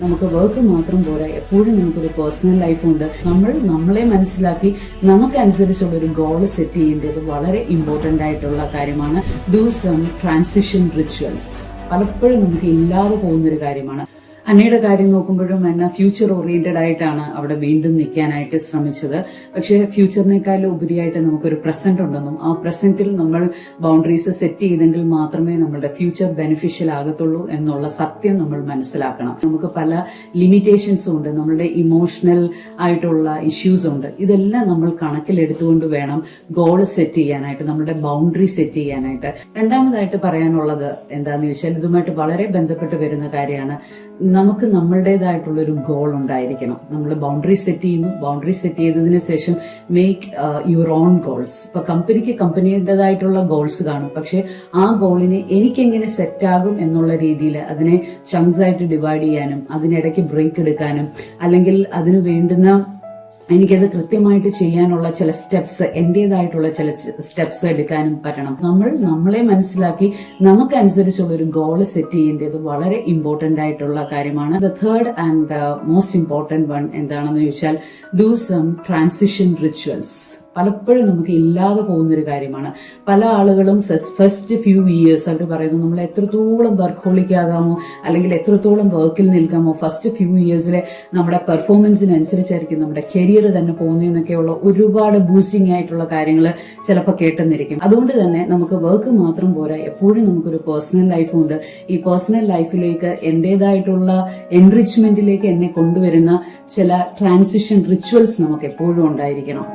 നമുക്ക് വർക്ക് മാത്രം പോരാ. എപ്പോഴും നമുക്കൊരു പേഴ്സണൽ ലൈഫുണ്ട് നമ്മൾ നമ്മളെ മനസ്സിലാക്കി നമുക്കനുസരിച്ചുള്ള ഒരു ഗോൾ സെറ്റ് ചെയ്യേണ്ടത് വളരെ ഇമ്പോർട്ടന്റ് ആയിട്ടുള്ള കാര്യമാണ്. ഡു സം ട്രാൻസിഷൻ റിച്വൽസ് പലപ്പോഴും നമുക്ക് ഇല്ലാതെ പോകുന്നൊരു കാര്യമാണ്. അന്നയുടെ കാര്യം നോക്കുമ്പോഴും അന്ന ഫ്യൂച്ചർ ഓറിയന്റഡ് ആയിട്ടാണ് അവിടെ വീണ്ടും നിൽക്കാനായിട്ട് ശ്രമിച്ചത്. പക്ഷേ ഫ്യൂച്ചറിനേക്കാളും ഉപരിയായിട്ട് നമുക്കൊരു പ്രസന്റ് ഉണ്ടെന്നും ആ പ്രസന്റിൽ നമ്മൾ ബൗണ്ടറീസ് സെറ്റ് ചെയ്തെങ്കിൽ മാത്രമേ നമ്മളുടെ ഫ്യൂച്ചർ ബെനിഫിഷ്യൽ ആകത്തുള്ളൂ എന്നുള്ള സത്യം നമ്മൾ മനസ്സിലാക്കണം. നമുക്ക് പല ലിമിറ്റേഷൻസും ഉണ്ട് നമ്മളുടെ ഇമോഷണൽ ആയിട്ടുള്ള ഇഷ്യൂസ് ഉണ്ട്. ഇതെല്ലാം നമ്മൾ കണക്കിലെടുത്തുകൊണ്ട് വേണം ഗോൾ സെറ്റ് ചെയ്യാനായിട്ട് നമ്മുടെ ബൗണ്ടറി സെറ്റ് ചെയ്യാനായിട്ട്. രണ്ടാമതായിട്ട് പറയാനുള്ളത് എന്താണെന്ന് ചോദിച്ചാൽ ഇതുമായിട്ട് വളരെ ബന്ധപ്പെട്ട് വരുന്ന കാര്യമാണ്. നമുക്ക് നമ്മളുടേതായിട്ടുള്ള ഒരു ഗോൾ ഉണ്ടായിരിക്കണം. നമ്മൾ ബൗണ്ടറി സെറ്റ് ചെയ്യുന്നു. ബൗണ്ടറി സെറ്റ് ചെയ്തതിന് ശേഷം മേക്ക് യുവർ ഓൺ ഗോൾസ് ഇപ്പൊ കമ്പനിക്ക് കമ്പനിയുടേതായിട്ടുള്ള ഗോൾസ് കാണും. പക്ഷെ ആ ഗോളിനെ എനിക്കെങ്ങനെ സെറ്റാകും എന്നുള്ള രീതിയിൽ അതിനെ ചങ്സ് ആയിട്ട് ഡിവൈഡ് ചെയ്യാനും അതിനിടയ്ക്ക് ബ്രേക്ക് എടുക്കാനും അല്ലെങ്കിൽ അതിനു വേണ്ടുന്ന എനിക്കത് കൃത്യമായിട്ട് ചെയ്യാനുള്ള ചില സ്റ്റെപ്സ് എന്റേതായിട്ടുള്ള ചില സ്റ്റെപ്സ് എടുക്കാനും പറ്റണം. നമ്മൾ നമ്മളെ മനസ്സിലാക്കി നമുക്കനുസരിച്ചുള്ള ഒരു ഗോൾ സെറ്റ് ചെയ്യേണ്ടത് വളരെ ഇമ്പോർട്ടന്റ് ആയിട്ടുള്ള കാര്യമാണ്. The third and most important one എന്താണെന്ന് ചോദിച്ചാൽ ഡു സം ട്രാൻസിഷൻ റിച്വൽസ് പലപ്പോഴും നമുക്ക് ഇല്ലാതെ പോകുന്നൊരു കാര്യമാണ്. പല ആളുകളും ഫസ്റ്റ് ഫ്യൂ ഇയേഴ്സ് അവർ പറയുന്നു നമ്മൾ എത്രത്തോളം വർക്ക് ആകാമോ അല്ലെങ്കിൽ എത്രത്തോളം വർക്കിൽ നിൽക്കാമോ ഫസ്റ്റ് ഫ്യൂ ഇയേഴ്സിലെ നമ്മുടെ പെർഫോമൻസിനനുസരിച്ചായിരിക്കും നമ്മുടെ കരിയർ തന്നെ പോകുന്നതെന്നൊക്കെയുള്ള ഒരുപാട് ബൂസ്റ്റിംഗ് ആയിട്ടുള്ള കാര്യങ്ങൾ ചിലപ്പോൾ കേട്ടെന്നിരിക്കും. അതുകൊണ്ട് തന്നെ നമുക്ക് വർക്ക് മാത്രം പോരാ. എപ്പോഴും നമുക്കൊരു പേഴ്സണൽ ലൈഫുണ്ട് ഈ പേഴ്സണൽ ലൈഫിലേക്ക് എന്റേതായിട്ടുള്ള എൻറിച്ച്മെന്റിലേക്ക് എന്നെ കൊണ്ടുവരുന്ന ചില ട്രാൻസിഷൻ റിച്വൽസ് നമുക്ക് എപ്പോഴും ഉണ്ടായിരിക്കണം.